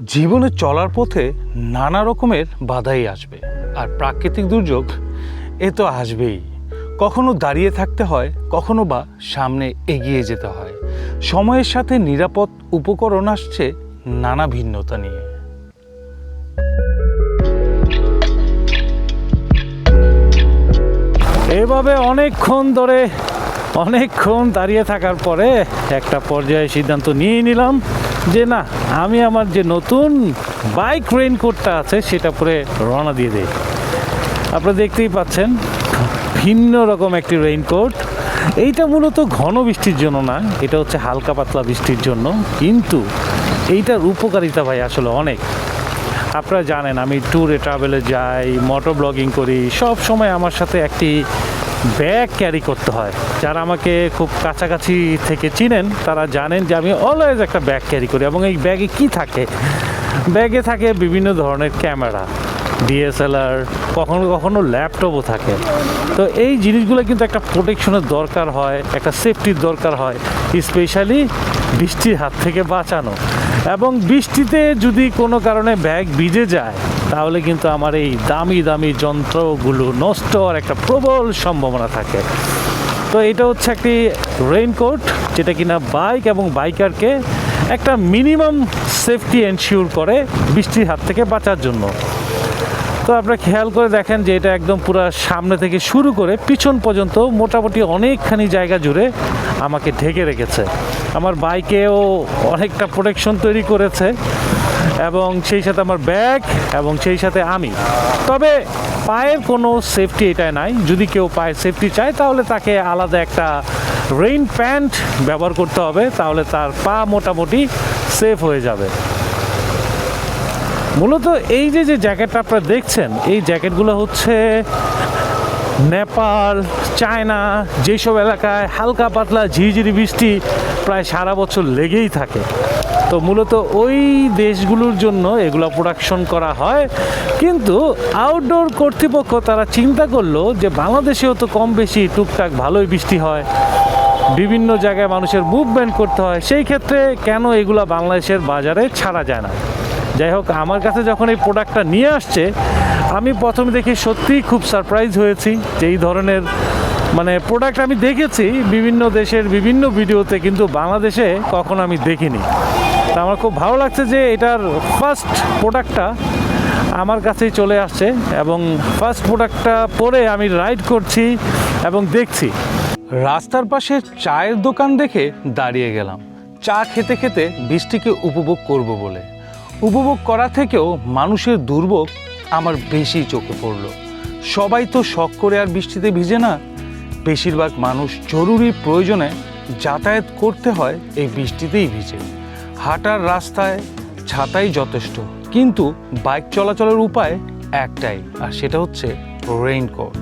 জীবনে চলার পথে নানা রকমের বাধাই আসবে আর প্রাকৃতিক দুর্যোগ এ তো আসবেই। কখনো দাঁড়িয়ে থাকতে হয়, কখনো বা সামনে এগিয়ে যেতে হয়। সময়ের সাথে নিরাপদ উপকরণ আসছে নানা ভিন্নতা নিয়ে। এভাবে অনেকক্ষণ ধরে, অনেকক্ষণ দাঁড়িয়ে থাকার পরে একটা পর্যায়ে সিদ্ধান্ত নিয়ে নিলাম। যে না, আমি আমার যে নতুন বাইক রেইনকোটটা আছে, সেটা পরে রওনা দিয়ে দিই। আপনারা দেখতেই পাচ্ছেন, ভিন্ন রকম একটি রেইনকোট। এইটা মূলত ঘন বৃষ্টির জন্য না, এটা হচ্ছে হালকা পাতলা বৃষ্টির জন্য। কিন্তু এইটার উপকারিতা ভাই আসলে অনেক। আপনারা জানেন, আমি ট্যুরে ট্রাভেলে যাই মোটর ব্লগিং করি, সব সময় আমার সাথে একটি ব্যাগ ক্যারি করতে হয়। যারা আমাকে খুব কাছাকাছি থেকে চিনেন, তারা জানেন যে আমি অলওয়েজ একটা ব্যাগ ক্যারি করি এবং এই ব্যাগে কি থাকে? ব্যাগে থাকে বিভিন্ন ধরনের ক্যামেরা ডিএসএলআর কখনো কখনো ল্যাপটপও থাকে। তো এই জিনিসগুলো কিন্তু একটা প্রোটেকশনের দরকার হয়, একটা সেফটির দরকার হয় স্পেশালি বৃষ্টির হাত থেকে বাঁচানো। এবং বৃষ্টিতে যদি কোনো কারণে ব্যাগ ভিজে যায় তাহলে কিন্তু আমার এই দামি দামি যন্ত্রগুলো নষ্ট হওয়ার একটা প্রবল সম্ভাবনা থাকে। তো এটা হচ্ছে একটি রেইনকোট যেটা কিনা বাইক এবং বাইকারকে একটা মিনিমাম সেফটি এনশিওর করে বৃষ্টির হাত থেকে বাঁচার জন্য। তো আপনারা খেয়াল করে দেখেন যে এটা একদম পুরো সামনে থেকে শুরু করে পিছন পর্যন্ত মোটামুটি অনেকখানি জায়গা জুড়ে আমাকে ঢেকে রেখেছে। আমার বাইকেও অনেকটা প্রোটেকশন তৈরি করেছে। এবং সেই সাথে আমার ব্যাগ এবং সেই সাথে আমি। তবে পায়ের কোনো সেফটি এটায় নাই। যদি কেউ পায়ের সেফটি চায়, তাহলে তাকে আলাদা একটা রেইন প্যান্ট ব্যবহার করতে হবে, তাহলে তার পা মোটামুটি সেফ হয়ে যাবে। মূলত এই যে যে জ্যাকেটটা আপনারা দেখছেন, এই জ্যাকেটগুলো হচ্ছে নেপাল, চায়না, যেসব এলাকায় হালকা পাতলা ঝিরিঝিরি বৃষ্টি প্রায় সারা বছর লেগেই থাকে। তো মূলত ওই দেশগুলোর জন্য এগুলো প্রোডাকশন করা হয়। কিন্তু আউটডোর কর্তৃপক্ষ তারা চিন্তা করল যে বাংলাদেশেও তো কম বেশি টুকটাক ভালোই বৃষ্টি হয়। বিভিন্ন জায়গায় মানুষের মুভমেন্ট করতে হয়। সেই ক্ষেত্রে কেন এগুলো বাংলাদেশের বাজারে ছাড়া যায় না? যাই হোক, আমার কাছে যখন এই প্রোডাক্টটা নিয়ে আসছে, আমি প্রথমে দেখে সত্যিই খুব সারপ্রাইজ হয়েছি যে এই ধরনের মানে প্রোডাক্ট আমি দেখেছি। বিভিন্ন দেশের বিভিন্ন ভিডিওতে কিন্তু বাংলাদেশে কখনো আমি দেখিনি। তা আমার খুব ভালো লাগছে যে এটার ফার্স্ট প্রোডাক্টটা আমার কাছেই চলে আসছে এবং ফার্স্ট প্রোডাক্টটা পরে আমি রাইড করছি এবং দেখছি। রাস্তার পাশে চায়ের দোকান দেখে দাঁড়িয়ে গেলাম। চা খেতে খেতে বৃষ্টিকে উপভোগ করব বলে। উপভোগ করা থেকেও মানুষের দুর্ভোগ আমার বেশি চোখে পড়ল। সবাই তো শখ করে আর বৃষ্টিতে ভিজে না। বেশিরভাগ মানুষ জরুরি প্রয়োজনে যাতায়াত করতে হয় এই বৃষ্টিতেই ভিজে। হাঁটার রাস্তায় ছাতাই যথেষ্ট, কিন্তু বাইক চলাচলের উপায় একটাই, আর সেটা হচ্ছে রেইনকোট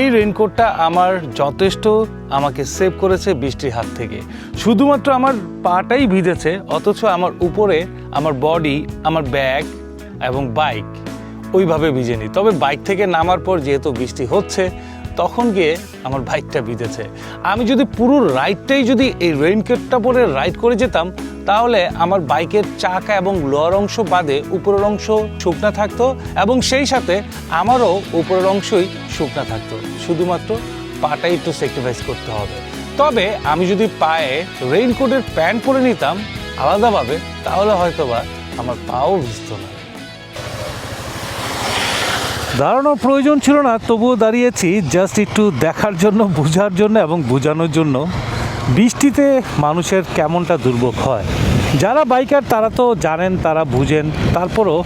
এই রেইনকোটটা আমার যথেষ্ট, আমাকে সেভ করেছে বৃষ্টির হাত থেকে। শুধুমাত্র আমার পাটাই ভিজেছে, অথচ আমার উপরে আমার বডি আমার ব্যাগ এবং বাইক ওইভাবে ভিজেনি। তবে বাইক থেকে নামার পর যেহেতু বৃষ্টি হচ্ছে তখন গিয়ে আমার বাইকটা বিঁধেছে। আমি যদি পুরো রাইডটাই যদি এই রেইনকোটটা পরে রাইড করে যেতাম, তাহলে আমার বাইকের চাকা এবং লোয়ার অংশ বাদে উপরের অংশ শুকনা থাকতো এবং সেই সাথে আমারও উপরের অংশই শুকনা থাকতো। শুধুমাত্র পাটাই একটু স্যাক্রিফাইস করতে হবে। তবে আমি যদি পায়ে রেইনকোটের প্যান্ট পরে নিতাম আলাদাভাবে, তাহলে হয়তোবা আমার পাও ভিজতো না। দাঁড়ানোর প্রয়োজন ছিল না, তবুও দাঁড়িয়েছি জাস্ট একটু দেখার জন্য, বোঝার জন্য এবং বোঝানোর জন্য। বৃষ্টিতে মানুষের কেমনটা দুর্ভোগ হয়? যারা বাইকার তারা তো জানেন, তারা বুঝেন। তারপরও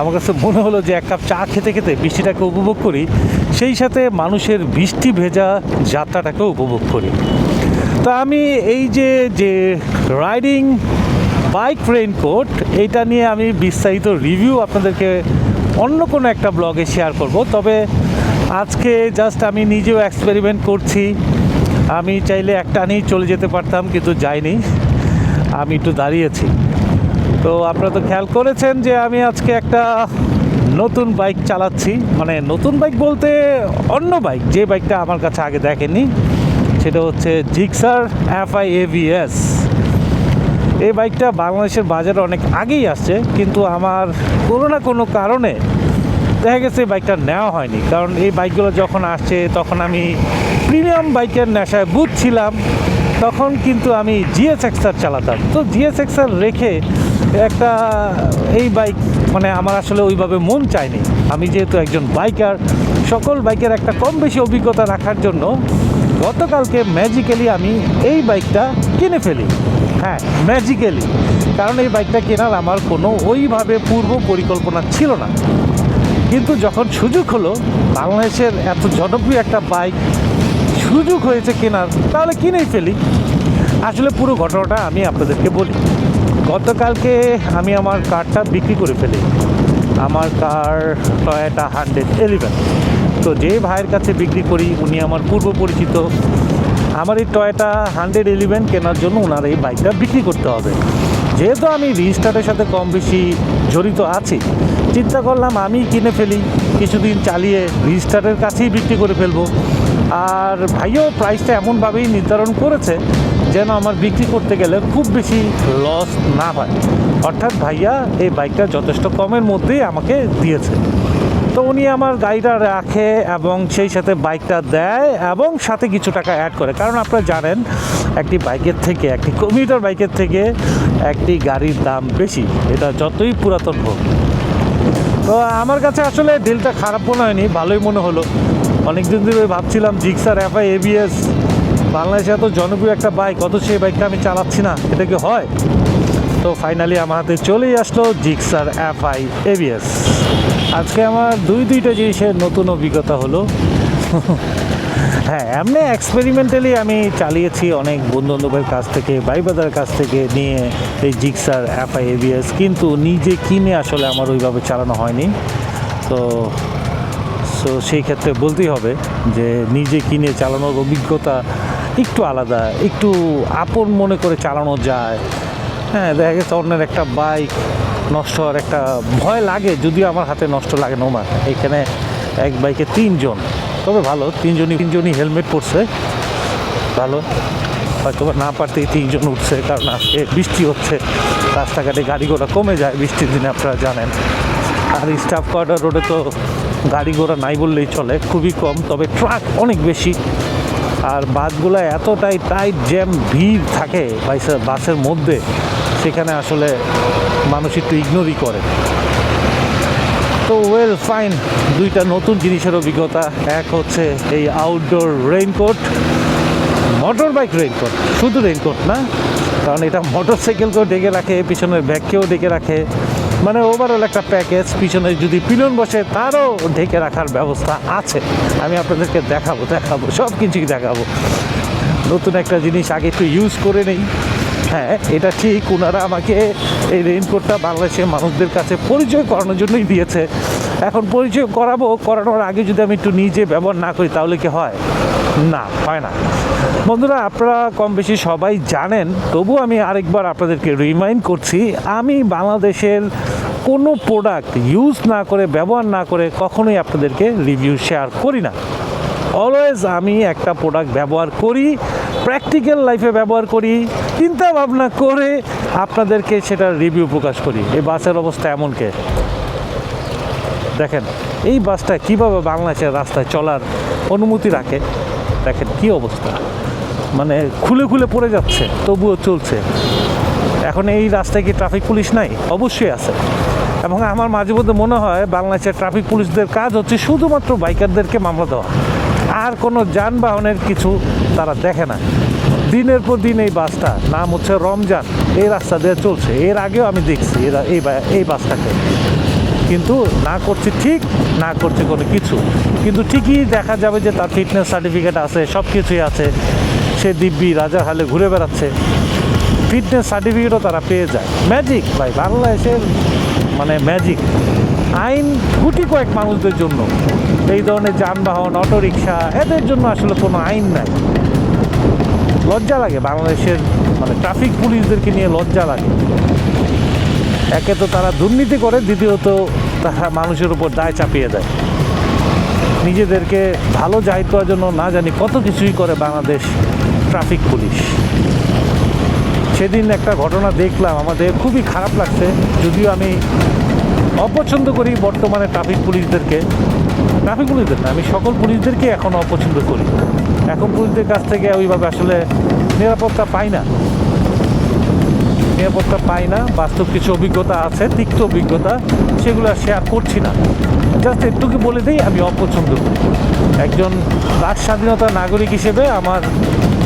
আমার কাছে মনে হলো যে এক কাপ চা খেতে খেতে বৃষ্টিটাকে উপভোগ করি, সেই সাথে মানুষের বৃষ্টি ভেজা যাত্রাটাকেও উপভোগ করি। তা আমি এই যে যে রাইডিং বাইক রেইনকোট এইটা নিয়ে আমি বিস্তারিত রিভিউ আপনাদেরকে অন্য কোনো একটা ব্লগে শেয়ার করব। তবে আজকে জাস্ট আমি নিজেও এক্সপেরিমেন্ট করছি। আমি চাইলে একটা নিয়েই চলে যেতে পারতাম, কিন্তু যাইনি। আমি একটু দাঁড়িয়েছি। তো আপনারা তো খেয়াল করেছেন যে আমি আজকে একটা নতুন বাইক চালাচ্ছি। মানে নতুন বাইক বলতে অন্য বাইক যে বাইকটা আমার কাছে আগে দেখেনি সেটা হচ্ছে জিক্সার এফ আই এভিএস এই বাইকটা বাংলাদেশের বাজারে অনেক আগেই আসছে, কিন্তু আমার কোনো না কোনো কারণে দেখা গেছে এই বাইকটা নেওয়া হয়নি। কারণ এই বাইকগুলো যখন আসছে, তখন আমি প্রিমিয়াম বাইকের নেশায় বুঝছিলাম তখন কিন্তু আমি জিএস এক্সার চালাতাম। তো জিএস এক্সার রেখে একটা এই বাইক মানে আমার আসলে ওইভাবে মন চায়নি। আমি যেহেতু একজন বাইকার, সকল বাইকের একটা কম বেশি অভিজ্ঞতা রাখার জন্য গতকালকে ম্যাজিক্যালি আমি এই বাইকটা কিনে ফেলি। হ্যাঁ ম্যাজিক্যালি কারণ এই বাইকটা কেনার আমার কোনো ওইভাবে পূর্ব পরিকল্পনা ছিল না। কিন্তু যখন সুযোগ হলো, বাংলাদেশের এত জনপ্রিয় একটা বাইক সুযোগ হয়েছে কেনার, তাহলে কিনেই ফেলি। আসলে পুরো ঘটনাটা আমি আপনাদেরকে বলি। গতকালকে আমি আমার কারটা বিক্রি করে ফেলি। আমার কার টয়োটা হান্ড্রেড এলিভেন তো যে ভাইয়ের কাছে বিক্রি করি, উনি আমার পূর্ব পরিচিত। আমার এই টয়টা হান্ড্রেড এলিভেন কেনার জন্য ওনার এই বাইকটা বিক্রি করতে হবে। যেহেতু আমি রিস্টার্টের সাথে কম বেশি জড়িত আছি, চিন্তা করলাম আমি কিনে ফেলি, কিছুদিন চালিয়ে রিস্টার্টের কাছেই বিক্রি করে ফেলব। আর ভাইও প্রাইসটা এমনভাবেই নির্ধারণ করেছে যেন আমার বিক্রি করতে গেলে খুব বেশি লস না হয়। অর্থাৎ ভাইয়া এই বাইকটা যথেষ্ট কমের মধ্যেই আমাকে দিয়েছে। তো উনি আমার গাড়িটা রাখে এবং সেই সাথে বাইকটা দেয় এবং সাথে কিছু টাকা অ্যাড করে। কারণ আপনারা জানেন, একটি বাইকের থেকে, একটি কমিউটার বাইকের থেকে একটি গাড়ির দাম বেশি। এটা যতই পুরাতন হোক। তো আমার কাছে আসলে ডিলটা খারাপ মনে হয়নি, ভালোই মনে হলো। অনেক দিন ধরে ভাবছিলাম জিক্সার এফআই এবিএস বাংলাদেশে এত জনপ্রিয় একটা বাইক অথচ সেই বাইকটা আমি চালাচ্ছি না। এটা কি হয়? তো ফাইনালি আমার হাতে চলেই আসলো জিক্সার এফআই এবিএস আজকে আমার দুই দুইটা জিনিসের নতুন অভিজ্ঞতা হলো। হ্যাঁ এমনি এক্সপেরিমেন্টালি আমি চালিয়েছি অনেক বন্ধু বান্ধবের কাছ থেকে ভাই বাদার কাছ থেকে নিয়ে এই জিক্সার এফআই এবিএস কিন্তু নিজে কিনে আসলে আমার ওইভাবে চালানো হয়নি। তো সো সেই ক্ষেত্রে বলতেই হবে যে নিজে কিনে চালানোর অভিজ্ঞতা একটু আলাদা, একটু আপন মনে করে চালানো যায়। হ্যাঁ দেখা গেছে অন্যের একটা বাইক নষ্ট হওয়ার একটা ভয় লাগে, যদিও আমার হাতে নষ্ট লাগে না ওমার এখানে এক বাইকে তিনজন। তবে ভালো, তিনজনই তিনজনই হেলমেট পরছে। ভালো। হয়তো না পারতেই তিনজন উঠছে, কারণ আজকে বৃষ্টি হচ্ছে। রাস্তাঘাটে গাড়ি ঘোড়া কমে যায়, বৃষ্টির দিনে আপনারা জানেন। আর স্টাফ কোয়ার্টার রোডে তো গাড়ি ঘোড়া নাই বললেই চলে, খুবই কম। তবে ট্রাক অনেক বেশি। আর বাসগুলো এতটাই টাইট জ্যাম ভিড় থাকে বাসের মধ্যে, সেখানে আসলে মানুষ একটু ইগনোরই করে। তো ওয়েল ফাইন দুইটা নতুন জিনিসের অভিজ্ঞতা। এক হচ্ছে এই outdoor raincoat motor bike raincoat শুধু রেইনকোট না, কারণ এটা মোটর সাইকেলকেও ডেকে রাখে, পিছনের ব্যাগকেও ডেকে রাখে। মানে ওভারঅল একটা প্যাকেজ পিছনে যদি পিলন বসে, তারও ঢেকে রাখার ব্যবস্থা আছে। আমি আপনাদেরকে দেখাবো দেখাবো সব কিছুই দেখাবো। নতুন একটা জিনিস আগে একটু ইউজ করে নেই। হ্যাঁ এটা ঠিক ওনারা আমাকে এই রেইনকোটটা বাংলাদেশের মানুষদের কাছে পরিচয় করানোর জন্যই দিয়েছে। এখন পরিচয় করাবো, করানোর আগে যদি আমি একটু নিজে ব্যবহার না করি, তাহলে কি হয়? না, হয় না। বন্ধুরা, আপনারা কম বেশি সবাই জানেন তবু আমি আরেকবার আপনাদেরকে রিমাইন্ড করছি, আমি বাংলাদেশের কোনো প্রোডাক্ট ইউজ না করে, ব্যবহার না করে কখনোই আপনাদেরকে রিভিউ শেয়ার করি না। অলওয়েজ আমি একটা প্রোডাক্ট ব্যবহার করি প্র্যাকটিক্যাল লাইফে ব্যবহার করি, চিন্তা ভাবনা করে আপনাদেরকে সেটার রিভিউ প্রকাশ করি। এই বাসের অবস্থা এমনকে দেখেন, এই বাসটা কীভাবে বাংলাদেশের রাস্তায় চলার অনুমতি রাখে? দেখেন কি অবস্থা। মানে খুলে খুলে পড়ে যাচ্ছে, তবুও চলছে। এখন এই রাস্তায় কি ট্রাফিক পুলিশ নাই? অবশ্যই আছে। এবং আমার মাঝে মধ্যে মনে হয় বাংলাদেশের ট্রাফিক পুলিশদের কাজ হচ্ছে শুধুমাত্র বাইকারদেরকে মামলা দেওয়া। আর কোনো যানবাহনের কিছু তারা দেখে না। দিনের পর দিন এই বাসটা, নাম হচ্ছে রমজান, এই রাস্তা দিয়ে চলছে। এর আগেও আমি দেখছি এরা এই এই বাসটাকে। কিন্তু না করছে ঠিক, না করছে কোনো কিছু। কিন্তু ঠিকই দেখা যাবে যে তার ফিটনেস সার্টিফিকেট আছে সব কিছুই আছে। সে দিব্যি রাজার হালে ঘুরে বেড়াচ্ছে। ফিটনেস সার্টিফিকেটও তারা পেয়ে যায়। ম্যাজিক ভাই, বাংলাদেশের মানে ম্যাজিক আইন গুটি কয়েক মানুষদের জন্য। এই ধরনের যানবাহন, অটোরিকশা, এদের জন্য আসলে কোনো আইন নাই। লজ্জা লাগে বাংলাদেশের মানে ট্রাফিক পুলিশদেরকে নিয়ে লজ্জা লাগে। একে তো তারা দুর্নীতি করে, দ্বিতীয়ত তারা মানুষের উপর দায় চাপিয়ে দেয়। নিজেদেরকে ভালো জাহির করার জন্য না জানি কত কিছুই করে বাংলাদেশ ট্রাফিক পুলিশ। সেদিন একটা ঘটনা দেখলাম, আমাদের খুবই খারাপ লাগছে। যদিও আমি অপছন্দ করি বর্তমানে ট্রাফিক পুলিশদেরকে। ট্রাফিক পুলিশদের না, আমি সকল পুলিশদেরকে এখন অপছন্দ করি। এখন পুলিশদের কাছ থেকে ওইভাবে আসলে নিরাপত্তা পাই না। নিরাপত্তা পাই না, বাস্তব কিছু অভিজ্ঞতা আছে, তিক্ত অভিজ্ঞতা, সেগুলো শেয়ার করছি না। জাস্ট একটুকে বলে দিই, আমি অপছন্দ করি। একজন রাজ স্বাধীনতা নাগরিক হিসেবে আমার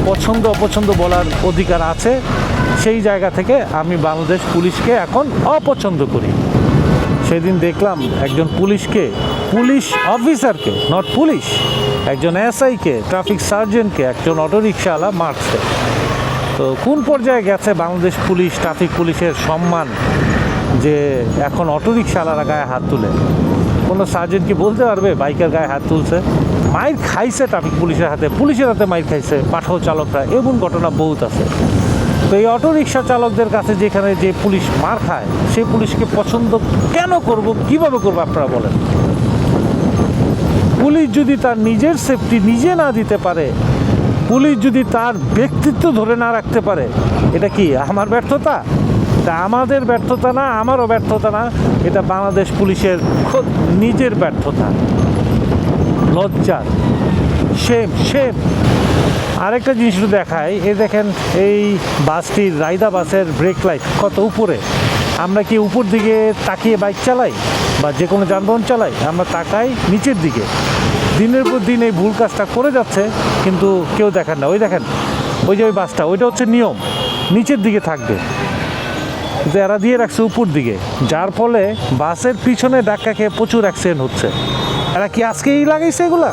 পছন্দ, অপছন্দ বলার অধিকার আছে। সেই জায়গা থেকে আমি বাংলাদেশ পুলিশকে এখন অপছন্দ করি। সেদিন দেখলাম একজন পুলিশকে, পুলিশ অফিসারকে নট পুলিশ একজন এসআইকে ট্রাফিক সার্জেন্টকে একজন অটোরিকশাওয়ালা মারছে। তো কোন পর্যায়ে গেছে বাংলাদেশ পুলিশ, ট্রাফিক পুলিশের সম্মান যে এখন অটোরিকশাওয়ালারা গায়ে হাত তুলে? কোনো সার্জেন্ট কি বলতে পারবে? বাইকের গায়ে হাত তুলছে? মাইর খাইছে ট্রাফিক পুলিশের হাতে পুলিশের হাতে মাইর খাইছে পাঠাও চালকরা, এমন ঘটনা বহুত আছে। তো এই অটোরিকশা চালকদের কাছে যেখানে যে পুলিশ মার খায়, সেই পুলিশকে পছন্দ কেন করব? কীভাবে করব আপনারা বলেন? পুলিশ যদি তার নিজের সেফটি নিজে না দিতে পারে পুলিশ যদি তার ব্যক্তিত্ব ধরে না রাখতে পারে, এটা কি আমার ব্যর্থতা? তা আমাদের ব্যর্থতা না, আমারও ব্যর্থতা না, এটা বাংলাদেশ পুলিশের খোদ নিজের ব্যর্থতা। লজ্জার। সেম সেম আরেকটা জিনিস দেখায় এই দেখেন এই বাসটির রাইদা বাসের ব্রেক লাইট কত উপরে। আমরা কি উপর দিকে তাকিয়ে বাইক চালাই বা যে কোনো যানবাহন চালাই? আমরা তাকাই নিচের দিকে। দিনের পর দিন এই ভুল কাজটা করে যাচ্ছে, কিন্তু কেউ দেখেন না। ওই দেখেন, ওই যে ওই বাসটা, ওইটা হচ্ছে নিয়ম। নিচের দিকে থাকবে। কিন্তু এরা দিয়ে রাখছে উপর দিকে। যার ফলে বাসের পিছনে ডাক্কা খেয়ে প্রচুর অ্যাক্সিডেন্ট হচ্ছে। এরা কি আজকেই লাগাইছে এগুলা?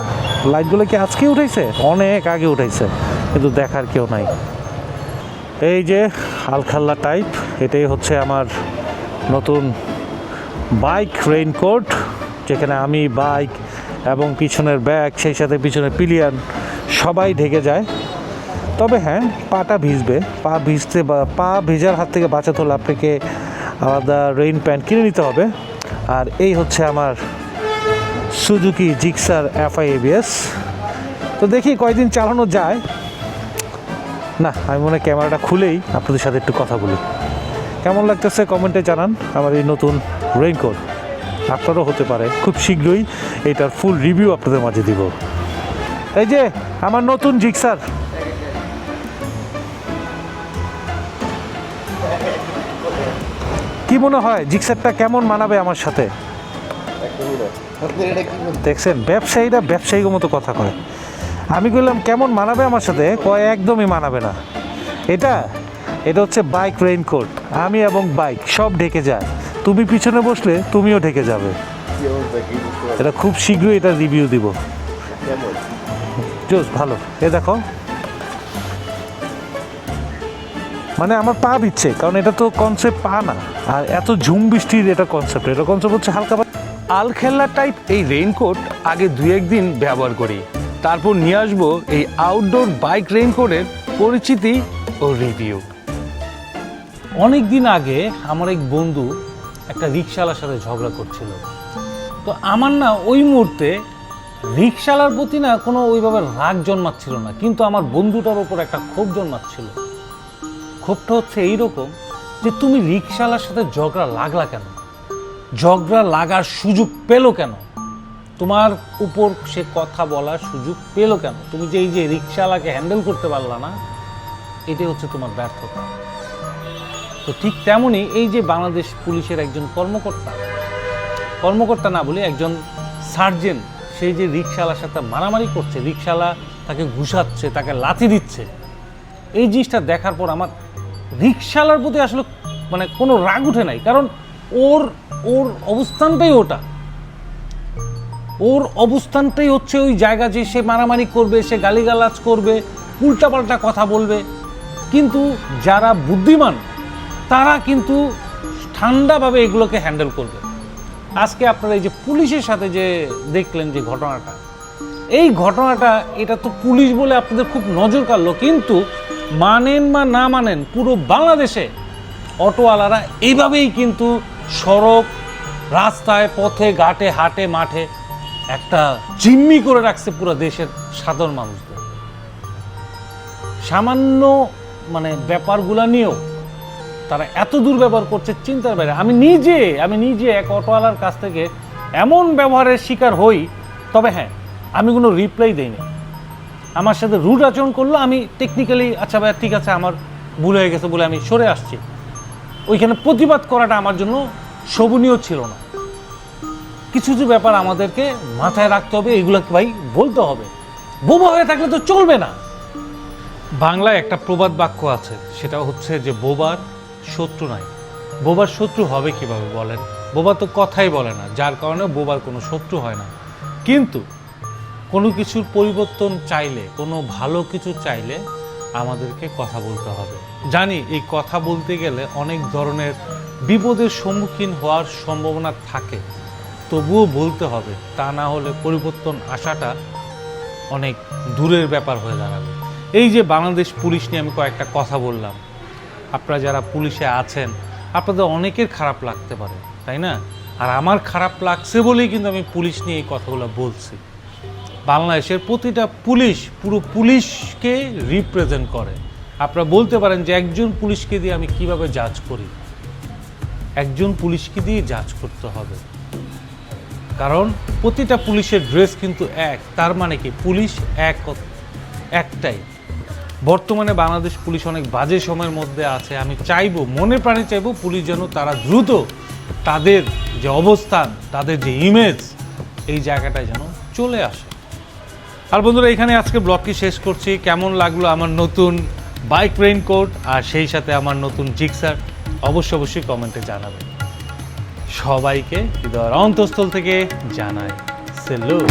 লাইটগুলো কি আজকে উঠাইছে? অনেক আগে উঠাইছে, কিন্তু দেখার কেউ নাই। এই যে আলখাল্লা টাইপ এটাই হচ্ছে আমার নতুন বাইক রেইনকোট যেখানে আমি বাইক এবং পিছনের ব্যাগ, সেই সাথে পিছনের পিলিয়ান, সবাই ঢেকে যায়। তবে হ্যাঁ পাটা ভিজবে। পা ভিজতে বা পা ভেজার হাত থেকে বাঁচাতে হলে আপনাকে আলাদা রেইন প্যান্ট কিনে নিতে হবে। আর এই হচ্ছে আমার সুজুকি জিক্সার এফআই এবিএস তো দেখি কয়দিন চালানো যায়। না, আমি মনে হয় ক্যামেরাটা খুলেই আপনাদের সাথে একটু কথা বলি। কেমন লাগতেছে কমেন্টে জানান আমার এই নতুন রেইনকোট আপনারও হতে পারে। খুব শীঘ্রই এটার ফুল রিভিউ আপনাদের মাঝে দিব। এই যে, আমার নতুন জিক্সার। কি মনে হয়, জিক্সারটা কেমন মানাবে আমার সাথে? দেখছেন, ব্যবসায়ীরা ব্যবসায়ীর মতো কথা কয়। আমি বললাম, কেমন মানাবে আমার সাথে? কয়, একদমই মানাবে না। এটা এটা হচ্ছে বাইক রেইনকোট আমি এবং বাইক সব ঢেকে যায়। তুমি পিছনে বসলে তুমিও ঢেকে যাবে। এটা খুব শীঘ্রই এটা রিভিউ দিব। জোস, ভালো। এ দেখো। মানে আমার পা দিচ্ছে, কারণ এটা তো কনসেপ্ট পা না। আর এত ঝুম বৃষ্টির এটা কনসেপ্ট এটা কনসেপ্ট হচ্ছে হালকা আলখেল্লা টাইপ এই রেইনকোট আগে দু একদিন ব্যবহার করি। তারপর নিয়ে আসব এই আউটডোর বাইক রেইনকোটের পরিচিতি ও রিভিউ অনেক দিন আগে আমার এক বন্ধু একটা রিক্সাওয়ালার সাথে ঝগড়া করছিল। তো আমার না ওই মুহূর্তে রিক্সাওয়ালার প্রতি না কোনো ওইভাবে রাগ জন্মাচ্ছিল না, কিন্তু আমার বন্ধুটার ওপর একটা ক্ষোভ জন্মাচ্ছিল। ক্ষোভটা হচ্ছে এইরকম যে তুমি রিক্সাওয়ালার সাথে ঝগড়া লাগলা কেন? ঝগড়া লাগার সুযোগ পেল কেন? তোমার উপর সে কথা বলার সুযোগ পেল কেন? তুমি যে এই যে রিক্সাওয়ালাকে হ্যান্ডেল করতে পারলা না, এটাই হচ্ছে তোমার ব্যর্থতা। তো ঠিক তেমনই এই যে বাংলাদেশ পুলিশের একজন কর্মকর্তা কর্মকর্তা না বলে একজন সার্জেন, সেই যে রিক্সাওয়ালার সাথে মারামারি করছে রিক্সাওয়ালা তাকে ঘুষাচ্ছে, তাকে লাথি দিচ্ছে, এই জিনিসটা দেখার পর আমার রিক্সাওয়ালার প্রতি আসলে মানে কোনো রাগ উঠে নাই। কারণ ওর ওর অবস্থানটাই ওটা। ওর অবস্থানটাই হচ্ছে ওই জায়গা যে সে মারামারি করবে, সে গালিগালাজ করবে, উল্টাপাল্টা কথা বলবে। কিন্তু যারা বুদ্ধিমান তারা কিন্তু ঠান্ডাভাবে এগুলোকে হ্যান্ডেল করবে। আজকে আপনারা এই যে পুলিশের সাথে যে দেখলেন যে ঘটনাটা, এই ঘটনাটা, এটা তো পুলিশ বলে আপনাদের খুব নজর কাড়লো, কিন্তু মানেন বা না মানেন পুরো বাংলাদেশে অটোওয়ালারা এইভাবেই কিন্তু সড়ক, রাস্তায়, পথে, ঘাটে, হাটে, মাঠে একটা জিম্মি করে রাখছে পুরো দেশের সাধারণ মানুষদের। সামান্য মানে ব্যাপারগুলো নিয়েও তারা এত দুর্ব্যবহার করছে, চিন্তার বাইরে। আমি নিজে আমি নিজে এক অটোওয়ালার কাছ থেকে এমন ব্যবহারের শিকার হই, তবে হ্যাঁ আমি কোনো রিপ্লাই দেইনি। আমার সাথে রুট আচরণ করল, আমি টেকনিক্যালি আচ্ছা ভাইয়া, ঠিক আছে, আমার ভুল হয়ে গেছে বলে আমি সরে আসছি। ওইখানে প্রতিবাদ করাটা আমার জন্য শোভনীয় ছিল না। কিছু কিছু ব্যাপার আমাদেরকে মাথায় রাখতে হবে, এগুলোকে ভাই বলতে হবে। বোবা হয়ে থাকলে তো চলবে না। বাংলায় একটা প্রবাদ বাক্য আছে, সেটা হচ্ছে যে বোবার শত্রু নাই। বোবার শত্রু হবে কীভাবে বলেন? বোবা তো কথাই বলে না, যার কারণে বোবার কোনো শত্রু হয় না। কিন্তু কোনো কিছুর পরিবর্তন চাইলে, কোনো ভালো কিছু চাইলে আমাদেরকে কথা বলতে হবে। জানি এই কথা বলতে গেলে অনেক ধরনের বিপদের সম্মুখীন হওয়ার সম্ভাবনা থাকে, তবুও বলতে হবে, তা না হলে পরিবর্তন আসাটা অনেক দূরের ব্যাপার হয়ে দাঁড়াবে। এই যে বাংলাদেশ পুলিশ নিয়ে আমি কয়েকটা কথা বললাম আপনারা যারা পুলিশে আছেন, আপনাদের অনেকের খারাপ লাগতে পারে, তাই না? আর আমার খারাপ লাগছে বলেই কিন্তু আমি পুলিশ নিয়ে এই কথাগুলো বলছি। বাংলাদেশের প্রতিটা পুলিশ পুরো পুলিশকে রিপ্রেজেন্ট করে। আপনারা বলতে পারেন যে একজন পুলিশকে দিয়ে আমি কীভাবে জাজ করি? একজন পুলিশকে দিয়ে জাজ করতে হবে। কারণ প্রতিটা পুলিশের ড্রেস কিন্তু এক, তার মানে কি? পুলিশ এক, একটাই। বর্তমানে বাংলাদেশ পুলিশ অনেক বাজে সময়ের মধ্যে আছে। আমি চাইব, মনে প্রাণে চাইব পুলিশ যেন তারা দ্রুত তাদের যে অবস্থান, তাদের যে ইমেজ এই জায়গাটায় যেন চলে আসে। আর বন্ধুরা, এখানে আজকে ব্লগটি শেষ করছি। কেমন লাগল আমার নতুন বাইক রেইনকোট আর সেই সাথে আমার নতুন জিক্সার অবশ্যই অবশ্যই কমেন্টে জানাবেন। সবাইকে হৃদয়ের অন্তঃস্থল থেকে জানাই সেলুট